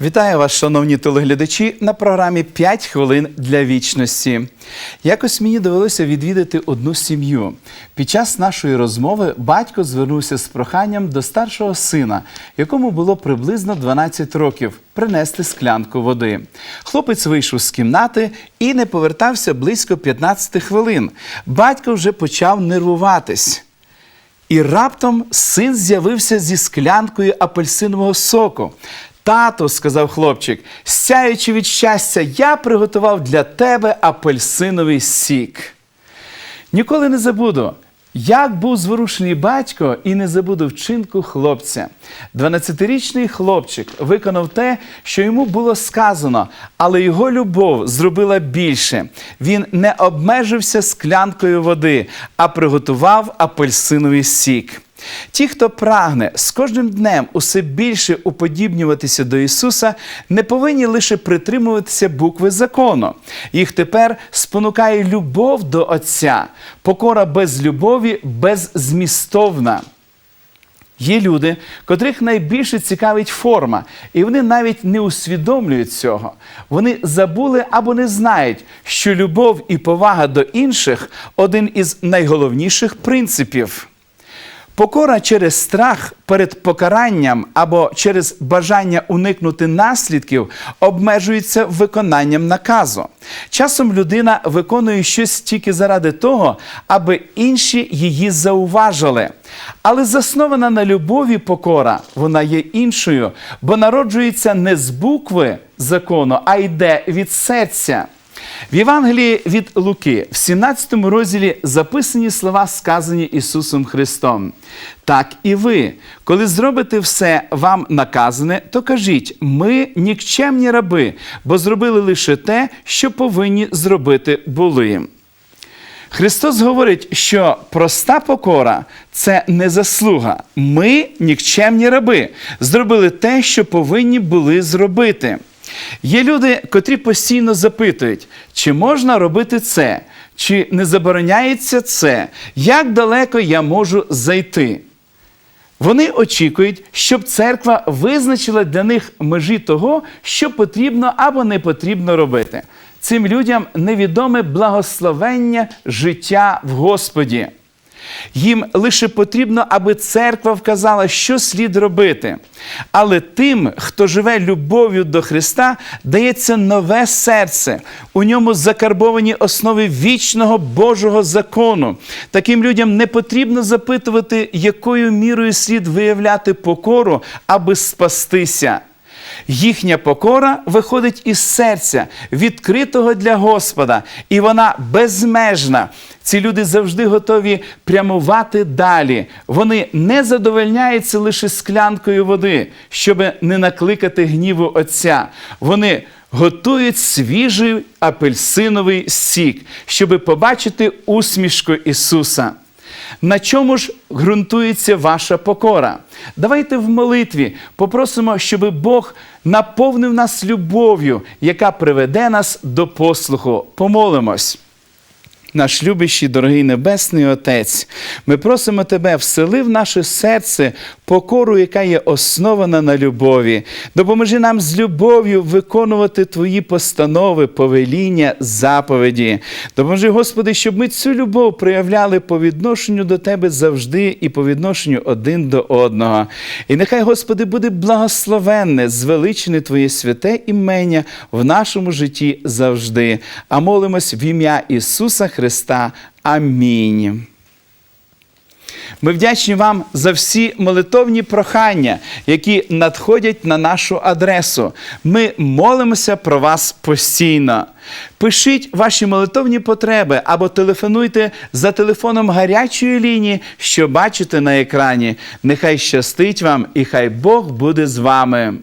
Вітаю вас, шановні телеглядачі, на програмі «5 хвилин для вічності. Якось мені довелося відвідати одну сім'ю. Під час нашої розмови батько звернувся з проханням до старшого сина, якому було приблизно 12 років, принести склянку води. Хлопець вийшов з кімнати і не повертався близько 15 хвилин. Батько вже почав нервуватись. І раптом син з'явився зі склянкою апельсинового соку. Тато, сказав хлопчик, сяючи від щастя, я приготував для тебе апельсиновий сік. Ніколи не забуду, як був зворушений батько, і не забуду вчинку хлопця. 12-річний хлопчик виконав те, що йому було сказано, але його любов зробила більше. Він не обмежився склянкою води, а приготував апельсиновий сік. Ті, хто прагне з кожним днем усе більше уподібнюватися до Ісуса, не повинні лише притримуватися букви закону. Їх тепер спонукає любов до Отця. Покора без любові беззмістовна. Є люди, котрих найбільше цікавить форма, і вони навіть не усвідомлюють цього. Вони забули або не знають, що любов і повага до інших один із найголовніших принципів. Покора через страх перед покаранням або через бажання уникнути наслідків обмежується виконанням наказу. Часом людина виконує щось тільки заради того, аби інші її зауважили. Але заснована на любові покора, вона є іншою, бо народжується не з букви закону, а йде від серця. В Євангелії від Луки, в 17 розділі записані слова, сказані Ісусом Христом. Так і ви, коли зробите все вам наказане, то кажіть: ми нікчемні раби, бо зробили лише те, що повинні зробити були. Христос говорить, що проста покора це не заслуга. Ми, нікчемні раби, зробили те, що повинні були зробити. Є люди, котрі постійно запитують, чи можна робити це, чи не забороняється це, як далеко я можу зайти. Вони очікують, щоб церква визначила для них межі того, що потрібно або не потрібно робити. Цим людям невідоме благословення життя в Господі. Їм лише потрібно, аби церква вказала, що слід робити. Але тим, хто живе любов'ю до Христа, дається нове серце. У ньому закарбовані основи вічного Божого закону. Таким людям не потрібно запитувати, якою мірою слід виявляти покору, аби спастися. Їхня покора виходить із серця, відкритого для Господа, і вона безмежна. Ці люди завжди готові прямувати далі. Вони не задовольняються лише склянкою води, щоб не накликати гніву Отця. Вони готують свіжий апельсиновий сік, щоб побачити усмішку Ісуса. На чому ж ґрунтується ваша покора? Давайте в молитві попросимо, щоб Бог наповнив нас любов'ю, яка приведе нас до послуху. Помолимось. Наш любящий, дорогий Небесний Отець, ми просимо Тебе, всели в наше серце покору, яка є основана на любові. Допоможи нам з любов'ю виконувати Твої постанови, повеління, заповіді. Допоможи, Господи, щоб ми цю любов проявляли по відношенню до Тебе завжди і по відношенню один до одного. І нехай, Господи, буде благословенне, звеличене Твоє святе імення в нашому житті завжди. А молимось в ім'я Ісуса Христа. Амінь. Ми вдячні вам за всі молитовні прохання, які надходять на нашу адресу. Ми молимося про вас постійно. Пишіть ваші молитовні потреби або телефонуйте за телефоном гарячої лінії, що бачите на екрані. Нехай щастить вам і хай Бог буде з вами.